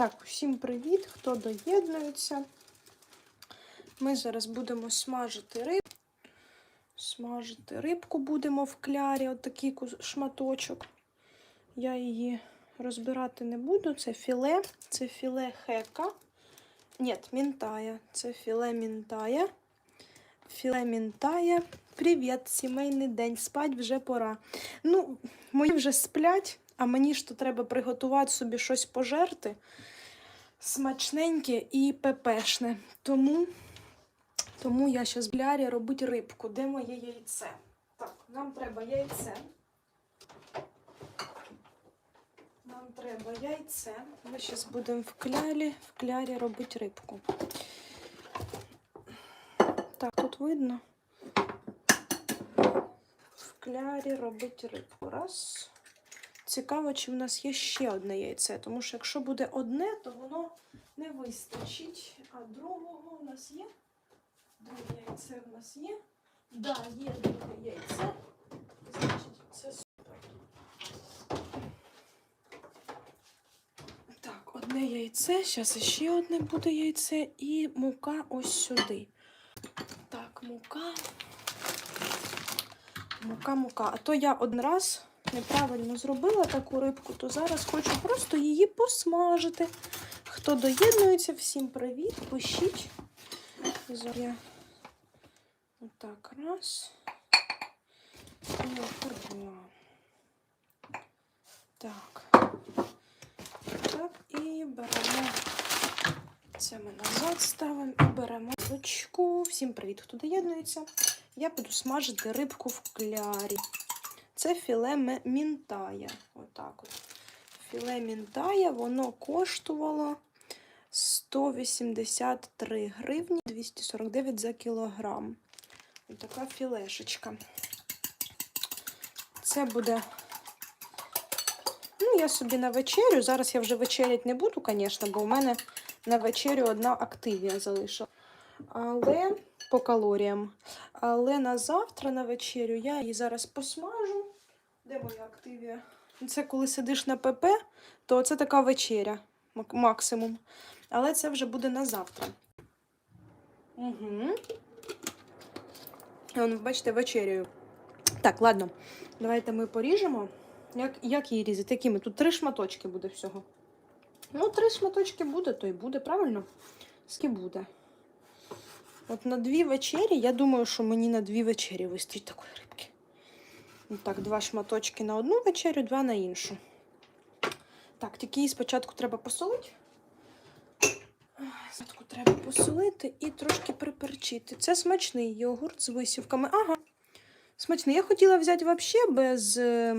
Так, усім привіт, хто доєднується. Ми зараз будемо смажити риб. Смажити рибку будемо в клярі, отакий кус- шматочок. Я її розбирати не буду. Це філе, це філе хека. Ні, мінтая. Це філе мінтая. Філе мінтая. Привіт, сімейний день. Спать вже пора. Ну, мої вже сплять, а мені ж то треба приготувати собі щось пожерти. Смачненьке і пепешне. Тому, тому я зараз в блярі робити рибку. Де моє яйце? Так, нам треба яйце. Нам треба яйце. Ми зараз будемо в клярі, в клярі робити рибку. Так, тут видно. В клярі робити рибку. Раз. Цікаво, чи в нас є ще одне яйце, тому що якщо буде одне, то воно не вистачить. А другого у нас є? Друге яйце в нас є. Да, є друге яйце. Значить, це супер. Так, одне яйце, зараз ще одне буде яйце і мука ось сюди. Так, мука. Мука, мука. А то я один раз неправильно зробила таку рибку, то зараз хочу просто її посмажити. Хто доєднується, всім привіт, пишіть. Зараз я отак раз. Так. Так, і беремо. Це ми назад ставимо і беремо ручку. Всім привіт, хто доєднується. Я буду смажити рибку в клярі. Це філе мінтая. Отак от. Філе мінтая, воно коштувало 183 гривні 249 за кілограм. Ось така філешечка. Це буде. Ну, я собі на вечерю. Зараз я вже вечерять не буду, звісно, бо у мене на вечерю одна активія залишила. Але по калоріям. Але на завтра на вечерю я її зараз посмажу. Де моя активія? Це коли сидиш на ПП, то це така вечеря максимум. Але це вже буде на завтра. Угу. Вон, бачите, вечеряю. Так, ладно. Давайте ми поріжемо. Як, як її різати? Якими? Тут три шматочки буде всього. Ну, три шматочки буде, то й буде, правильно? Скільки буде? От на дві вечері, я думаю, що мені на дві вечері вистачить такої рибки. Так, два шматочки на одну вечерю, два на іншу. Так, тільки її спочатку треба посолити. Спочатку треба посолити і трошки приперчити. Це смачний йогурт з висівками. Ага. Смачний. Я хотіла взяти взагалі без. е,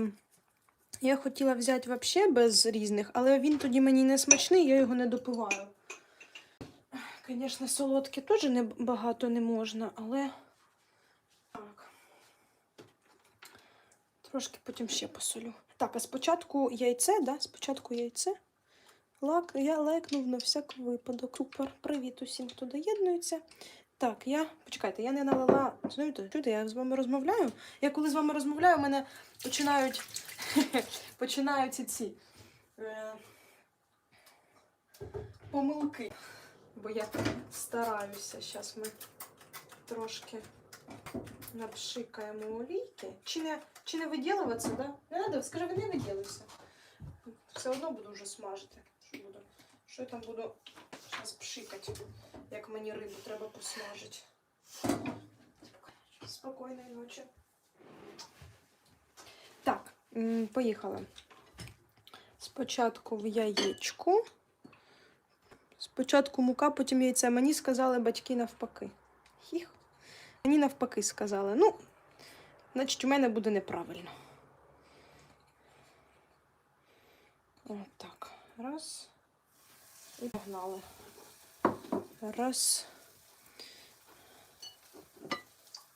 Я хотіла взяти вообще без різних, але він тоді мені не смачний, я його не допиваю. Звісно, солодке теж багато не можна, але так. Трошки потім ще посолю. Так, а спочатку яйце, да? Спочатку яйце. Лак, я лекнув на всяк випадок. Супер. Привіт усім, хто доєднується. Так, я. Почекайте, я не налила. Знаєте, чуєте, я з вами розмовляю. Я коли з вами розмовляю, у мене починають. починаються ці. Е... Помилки. Бо я стараюся. Зараз ми трошки напшикаємо олійки. Чи не, чи не виділуватися, да? Не треба, скажи, не виділився. Все одно буду вже смажити. Що, буду? що я там буду зараз пшикати, як мені рибу треба посмажити. Спокійної ночі. Так, м, поїхали. Спочатку в яєчку. Спочатку мука, потім яйце. Мені сказали батьки навпаки. Мені навпаки сказали. Ну, значить, у мене буде неправильно. Отак. Раз. І погнали. Раз.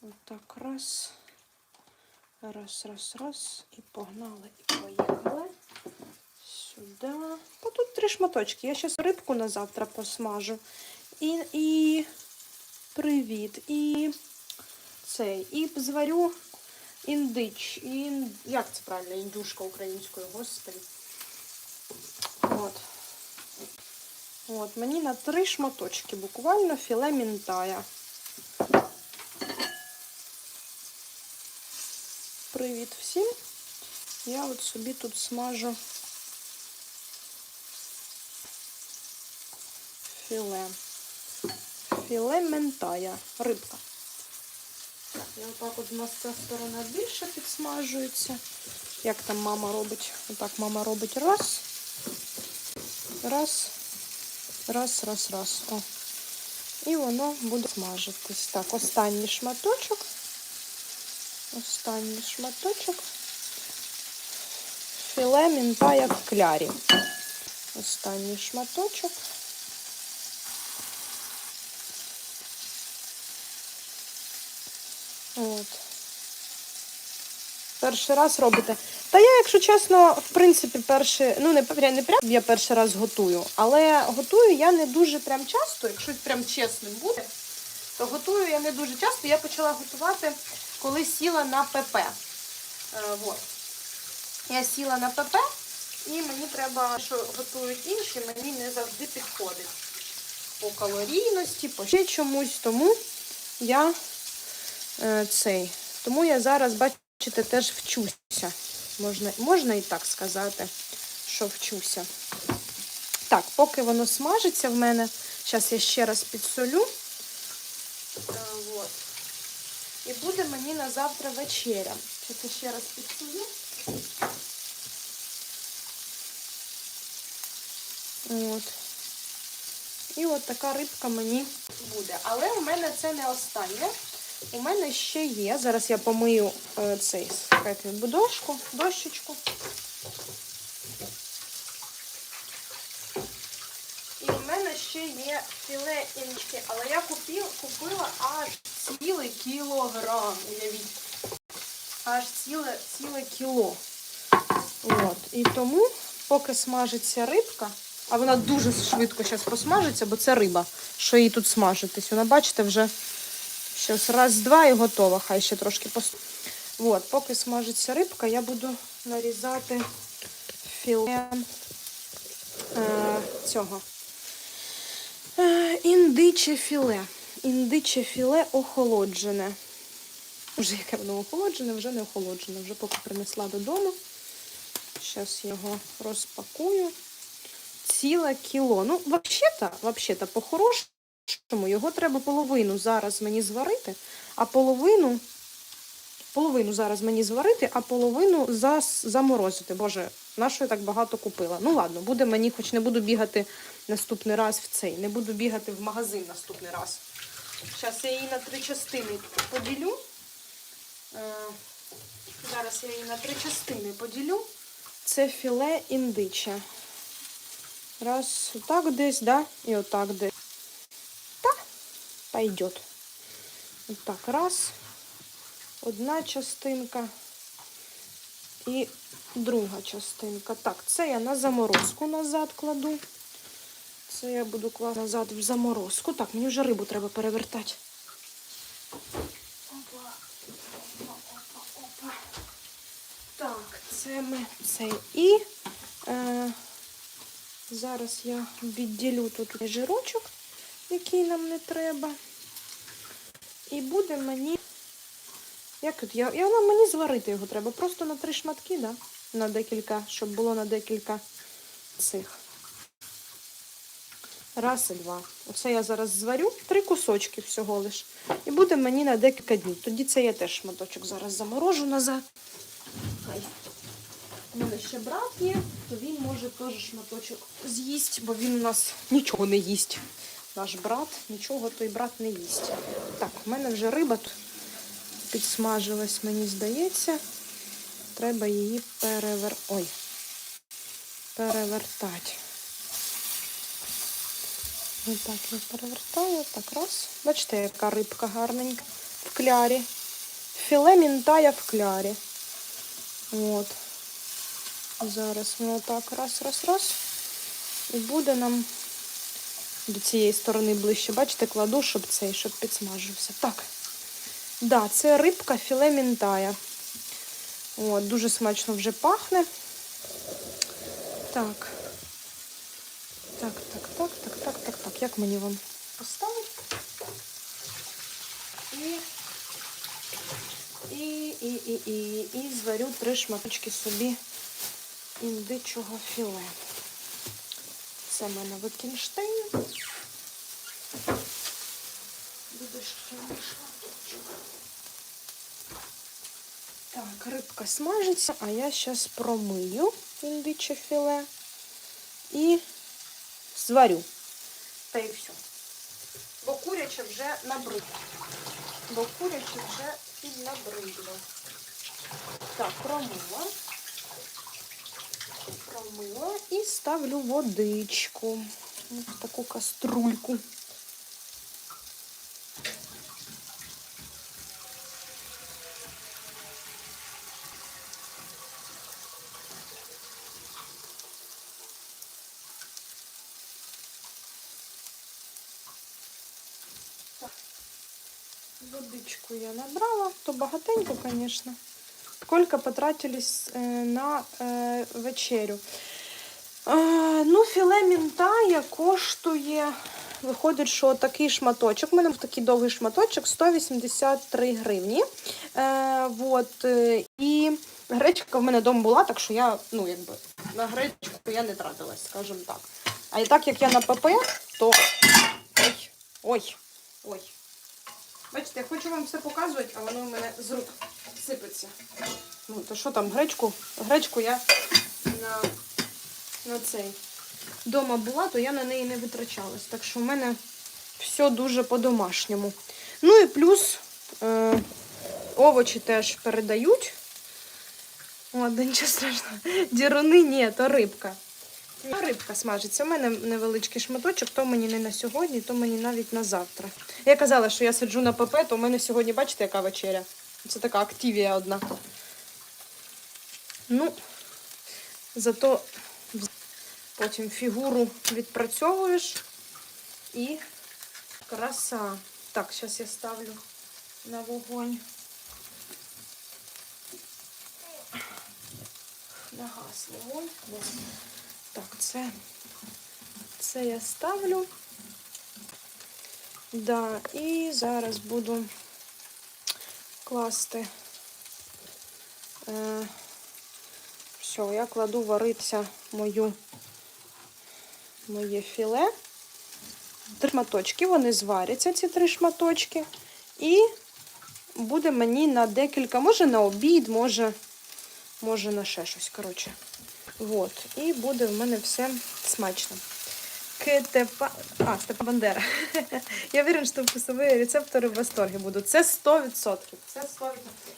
Отак, раз. Раз, раз, раз. І погнали. І поїхали. Сюди. Та тут три шматочки. Я зараз рибку на завтра посмажу. І, і привіт. І цей. І зварю індич. І, як це правильно? Індюшка українською, господи. От. От, мені на три шматочки, буквально філе мінтая. Привіт всім. Я от собі тут смажу філе. Філе ментая, рибка. Я отак от у нас ця сторона більше підсмажується. Як там мама робить? Отак мама робить раз. Раз. Раз, раз, раз. О. І воно буде смажитись. Так, останній шматочок. Останній шматочок. Філе мінтая в клярі. Останній шматочок. От. Перший раз робите. Та я, якщо чесно, в принципі, перший, ну не, пря- не прям я перший раз готую, але готую я не дуже прям часто, якщо прям чесним буде, то готую я не дуже часто. Я почала готувати, коли сіла на ПП. Е, вот. Я сіла на ПП, і мені треба, що готують інші, мені не завжди підходить. По калорійності, по ще чомусь, тому я цей. Тому я зараз, бачите, теж вчуся. Можна, можна і так сказати, що вчуся. Так, поки воно смажиться в мене, зараз я ще раз підсолю. Е, вот. І буде мені на завтра вечеря. Зараз я ще раз підсолю. От. І от така рибка мені буде. Але у мене це не останнє. У мене ще є. Зараз я помию е, цей дошку, дощечку. І у мене ще є філе інчки, але я купив, купила аж цілий кілограм. Уявіть. Аж ціле, ціле кіло. От. І тому, поки смажиться рибка, а вона дуже швидко зараз посмажиться, бо це риба, що їй тут смажитись. Вона, бачите, вже Щас раз-два і готова. Хай ще трошки пост... От, поки смажиться рибка, я буду нарізати філе е, цього. Е, індиче філе. Індиче філе охолоджене. Вже яке воно охолоджене, вже не охолоджене. Вже поки принесла додому. Зараз його розпакую. Ціле кіло. Ну, взагалі-то, взагалі-то, по-хорошому. Тому його треба половину зараз мені зварити, а половину, половину зараз мені зварити, а половину зас, заморозити. Боже, на що я так багато купила? Ну ладно, буде мені, хоч не буду бігати наступний раз в цей. Не буду бігати в магазин наступний раз. Зараз я її на три частини поділю. Е, зараз я її на три частини поділю. Це філе індиче. Раз, отак десь, да? І отак десь пойдет. Вот так, раз. Одна частинка і друга частинка. Так, це я на заморозку назад кладу. Це я буду класти назад в заморозку. Так, мені вже рибу треба перевертати. Опа, опа, опа, опа. Так, це ми цей. І е, зараз я відділю тут жирочок який нам не треба. І буде мені. Як тут? Я, я, мені зварити його треба. Просто на три шматки, да? На декілька, щоб було на декілька цих. Раз і два. Оце я зараз зварю три кусочки всього лиш. І буде мені на декілька днів. Тоді це я теж шматочок зараз заморожу назад. Хай. У мене ще брат є, то він може теж шматочок з'їсть, бо він у нас нічого не їсть наш брат, нічого той брат не їсть. Так, у мене вже риба тут підсмажилась, мені здається. Треба її перевер... Ой. перевертати. Ось так я перевертаю. Так, раз. Бачите, яка рибка гарненька в клярі. Філе мінтая в клярі. От. Зараз ми отак раз, раз, раз. І буде нам до цієї сторони ближче. Бачите, кладу, щоб цей, щоб підсмажився. Так. Да, це рибка філе мінтая. От, Дуже смачно вже пахне. Так. Так, так, так, так, так, так, так. Як мені вам поставити? І, і, і, і, і, і зварю три шматочки собі індичого філе. Це в мене Вікінштейн. Буде ще. Так, рибка смажиться, а я зараз промию індиче філе і зварю. Та й все. Бо куряче вже набридло. Бо куряче вже і набридло. Так, промила. Промила і ставлю водичку. Ось таку каструльку. Водичку я набрала, то багатенько, звісно. Сколько потратились е, на е, вечерю. Е, ну, філе мінтая коштує, виходить, що такий шматочок. У мене був такий довгий шматочок 183 гривні. Е, вот, е, і гречка в мене вдома була, так що я, ну, якби, на гречку я не тратилась, скажімо так. А і так як я на ПП, то. Ой, ой, ой. Бачите, я хочу вам все показувати, а воно в мене з рук сипеться. Ну, то що там, гречку? Гречку я на, на цей дома була, то я на неї не витрачалась. Так що в мене все дуже по-домашньому. Ну і плюс е, овочі теж передають. О, да нічого страшного. Діруни ні, то рибка. Рибка смажиться. У мене невеличкий шматочок, то мені не на сьогодні, то мені навіть на завтра. Я казала, що я сиджу на ПП, то у мене сьогодні, бачите, яка вечеря. Це така активія одна. Ну, зато потім фігуру відпрацьовуєш і краса. Так, зараз я ставлю на вогонь. На газ вогонь. Так, це, це я ставлю. Да, і зараз буду класти. Е, все, я кладу варитися мою, моє філе. Три шматочки, вони зваряться, ці три шматочки. І буде мені на декілька, може на обід, може, може на ще щось. Коротше. Вот. І буде в мене все смачно. Кетепа... А, Степан Бандера. Я вірю, що вкусові рецептори в восторгі будуть. Це 100%. Це 100%.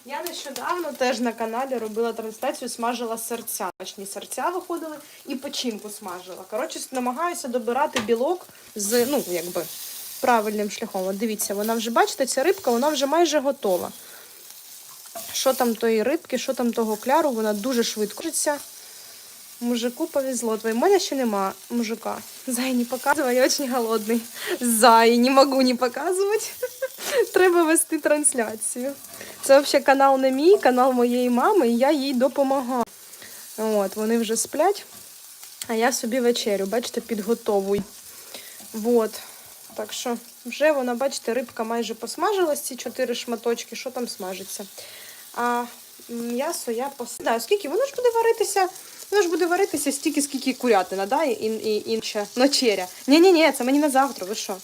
Я нещодавно теж на каналі робила трансляцію, смажила серця. Точні серця виходили і печінку смажила. Коротше, намагаюся добирати білок з, ну, якби, правильним шляхом. От дивіться, вона вже, бачите, ця рибка, вона вже майже готова. Що там тої рибки, що там того кляру, вона дуже швидко. Мужику повезло. Твоє мене ще нема мужика. Зай не показывай, я очень голодний. Зай, не можу не показувати. Треба вести трансляцію. Це взагалі канал не мій, канал моєї мами, і я їй допомагаю. От, вони вже сплять, а я собі вечерю, бачите, підготовую. Вот. Так що вже вона, бачите, рибка майже посмажилась, ці чотири шматочки, що там смажиться. А м'ясо я посадаю. Скільки? Воно ж буде варитися. Воно ж буде варитися стільки, скільки курятина, да? і, і інша ночеря. Ні-ні-ні, це мені на завтра, ви що?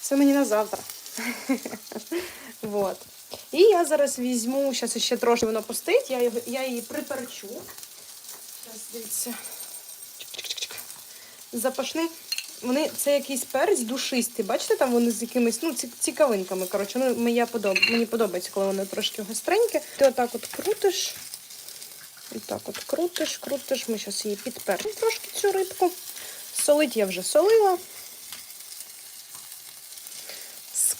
Це мені на завтра. вот. І я зараз візьму, зараз ще трошки воно постоїть, я, його, я її приперчу. Зараз дивіться. Запашний. Вони, це якийсь перець душистий. Бачите, там вони з якимись ну, цікавинками. Коротше, ну, мені, подоб... мені подобається, коли вони трошки гостренькі. Ти отак от крутиш. І так от крутиш, крутиш. Ми зараз її підперемо трошки цю рибку. Солить я вже солила.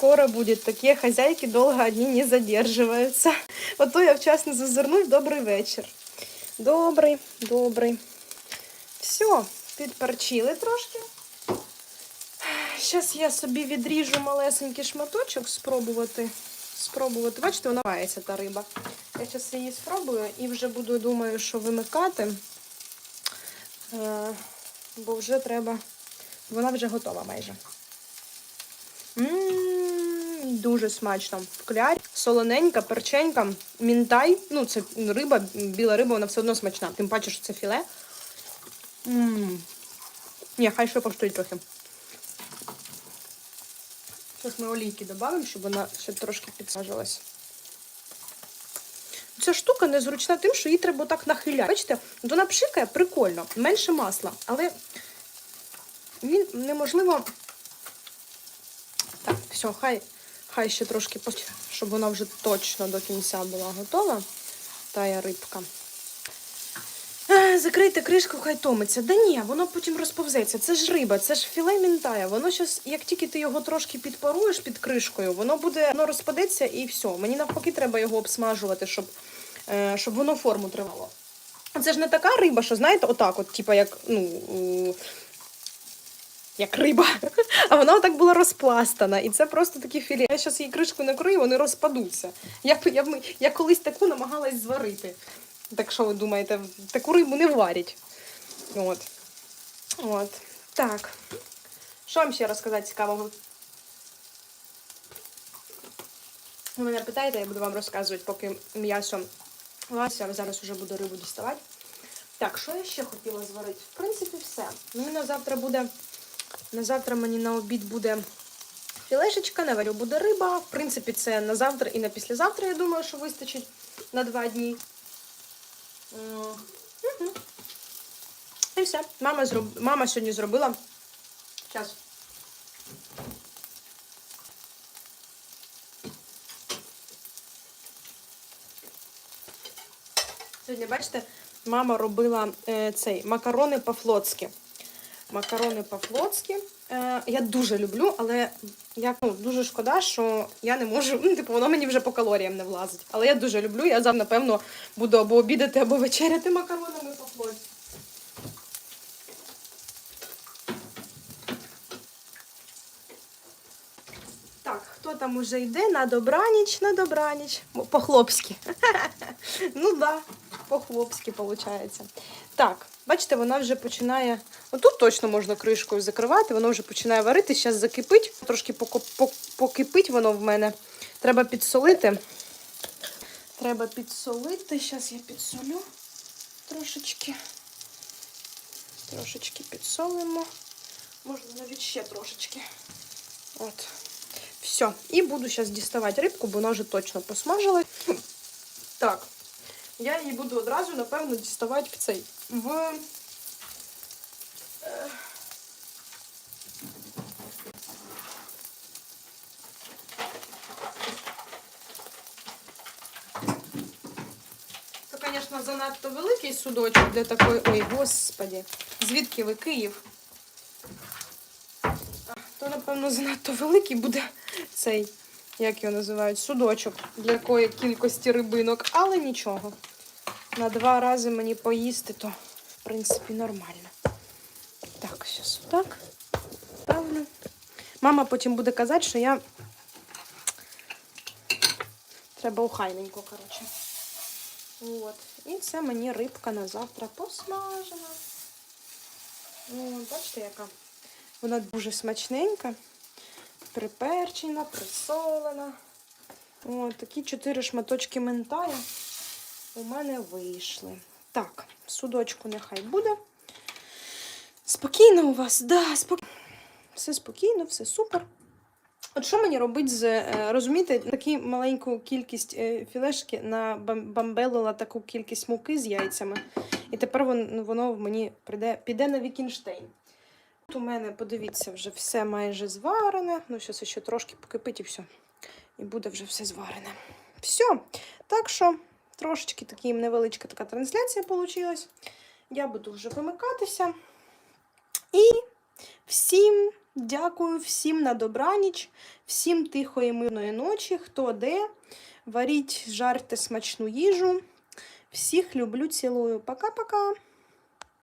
Скоро будет. Такие хозяйки долго одни не задерживаются. Ото я вчасно зазирнув. Добрий вечір. Добрий, добрий. Все, підперчили трошки. Зараз я собі відріжу малесенький шматочок, спробувати. Спробувати. Бачите, вона мається та риба. Я зараз її спробую і вже буду, думаю, що вимикати. Е, бо вже треба. Вона вже готова майже. Ммм, дуже смачно. В солоненька, перченька, мінтай. Ну, це риба, біла риба, вона все одно смачна. Тим паче, що це філе. Ні, хай ще поштують трохи. Зараз ми олійки додамо, щоб вона ще трошки підсажилась. Ця штука незручна тим, що її треба так нахиляти. Бачите, вона пшикає прикольно, менше масла, але він неможливо. Так, все, хай, хай ще трошки щоб вона вже точно до кінця була готова. Тая рибка. Е, Закрийте кришку, хай томиться. Да ні, воно потім розповзеться. Це ж риба, це ж філе мінтая. Воно щас, як тільки ти його трошки підпаруєш під кришкою, воно буде, воно розпадеться і все. Мені навпаки треба його обсмажувати, щоб, е, щоб воно форму тримало. Це ж не така риба, що знаєте, отак, от, типа як, ну. Як риба, а вона отак була розпластана, і це просто такі філе. Я зараз її кришку накрию, вони розпадуться. Я, я, я колись таку намагалась зварити. Так що ви думаєте, таку рибу не варять. От. От. Так. Що вам ще розказати цікавого? Ви мене питаєте, я буду вам розказувати, поки м'ясо а зараз вже буду рибу діставати. Так, що я ще хотіла зварити? В принципі, все. Ну, на завтра буде. На завтра мені на обід буде філешечка, на варю буде риба. В принципі, це на завтра і на післязавтра, я думаю, що вистачить на два дні. І все. Мама, зроб... Мама сьогодні зробила. Зараз. Сьогодні, бачите, мама робила е, цей макарони по-флотськи. Макарони по-флотськи. Е, я дуже люблю, але як ну, дуже шкода, що я не можу. Ну, типу, воно мені вже по калоріям не влазить. Але я дуже люблю. Я завтра, напевно, буду або обідати, або вечеряти макаронами по-флотськи. Хто там уже йде? На добраніч, на добраніч. По-хлопськи. ну да, по-хлопськи виходить. Так, бачите, вона вже починає. Отут точно можна кришкою закривати, воно вже починає варити. Зараз закипить. Трошки покипить воно в мене. Треба підсолити. Треба підсолити. Зараз я підсолю трошечки. Трошечки підсолимо. Можна навіть ще трошечки. От. Все. І буду зараз діставати рибку, бо вона вже точно посмажилась. Так. Я її буду одразу, напевно, діставати в цей. В. е, Це, звісно, занадто великий судочок для такої. Ой, господі. Звідки ви Київ? То, напевно, занадто великий буде цей, як його називають, судочок для такої кількості рибинок, але нічого. На два рази мені поїсти, то, в принципі, нормально. Так, зараз отак. Ставлю. Мама потім буде казати, що я. Треба ухайненько, коротше. От. І це мені рибка на завтра посмажена. О, бачите, яка? Вона дуже смачненька, приперчена, присолена. О, такі чотири шматочки ментая у мене вийшли. Так, судочку нехай буде. Спокійно у вас, да, спок... все спокійно, все супер. От що мені робити з, е, розумієте, таку маленьку кількість е, філешки на бамбелила таку кількість муки з яйцями. І тепер воно, воно мені прийде, піде на Вікінштейн. Тут у мене, подивіться, вже все майже зварене. Ну, зараз ще трошки покипить і все. І буде вже все зварене. Все. Так що, трошечки такі невеличка така трансляція вийшла. Я буду вже вимикатися. І всім дякую, всім на добраніч, всім тихої мирної ночі, хто де. Варіть, жарте смачну їжу. Всіх люблю, цілую. Пока-пока.